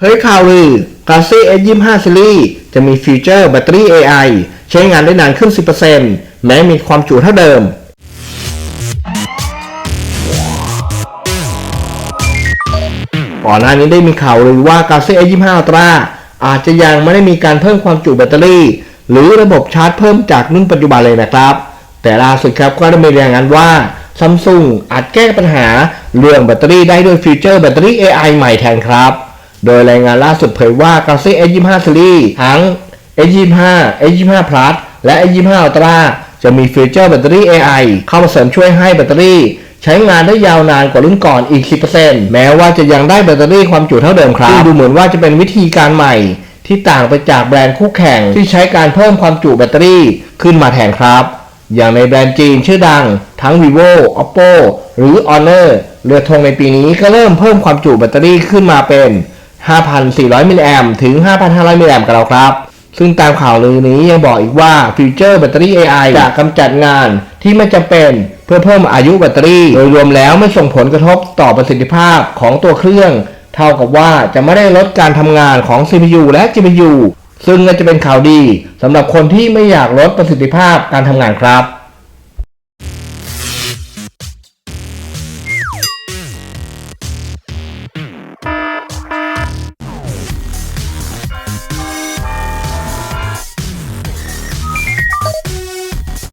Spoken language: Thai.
เฮ้ยข่าวลือ Galaxy S25 Series จะมีฟีเจอร์แบตเตอรี่ AI ใช้งานได้นานขึ้น 10%แม้มีความจุเท่าเดิม ก่อนหน้านี้ได้มีข่าวลือว่า Galaxy S25 Ultra อาจจะยังไม่ได้มีการเพิ่มความจุแบตเตอรี่ หรือระบบชาร์จเพิ่มจากรุ่นปัจจุบันเลยนะครับ แต่ล่าสุดครับก็ได้มีรายงานว่า Samsung อาจแก้ปัญหาเรื่องแบตเตอรี่ได้ด้วยฟีเจอร์แบตเตอรี่ AI ใหม่แทนครับ โดยรายงานล่าสุดเผยว่า Galaxy S25 Series ทั้ง S25 S25 Plus และ S25 Ultra จะมีฟีเจอร์แบตเตอรี่ AI เข้ามาเสริมช่วยให้แบตเตอรี่ใช้งานได้ยาวนานกว่ารุ่นก่อนอีก 10%แม้ว่าจะยังได้แบตเตอรี่ความจุเท่าเดิมครับดูเหมือนว่าจะเป็นวิธีการใหม่ ที่ต่างไปจากแบรนด์คู่แข่งที่ใช้การเพิ่มความจุแบตเตอรี่ขึ้นมาแทนครับ อย่างในแบรนด์จีนชื่อดัง ทั้ง vivo oppo หรือ honor เรือธงในปีนี้ก็เริ่มเพิ่มความจุแบตเตอรี่ขึ้นมาเป็น 5,400 มิลลิแอมถึง 5,500 มิลลิแอมกันแล้วครับ ซึ่งตามข่าวลือนี้ยังบอกอีกว่าฟีเจอร์แบตเตอรี่ AI จะกำจัดงานที่ไม่จำเป็นเพื่อเพิ่มอายุแบตเตอรี่ โดยรวมแล้วไม่ส่งผลกระทบต่อประสิทธิภาพของตัวเครื่อง เท่ากับว่าจะไม่ได้ลดการทำงานของ CPU และ GPU ซึ่งน่าจะเป็นข่าวดีสำหรับคนที่ไม่อยากลดประสิทธิภาพการทำงานครับ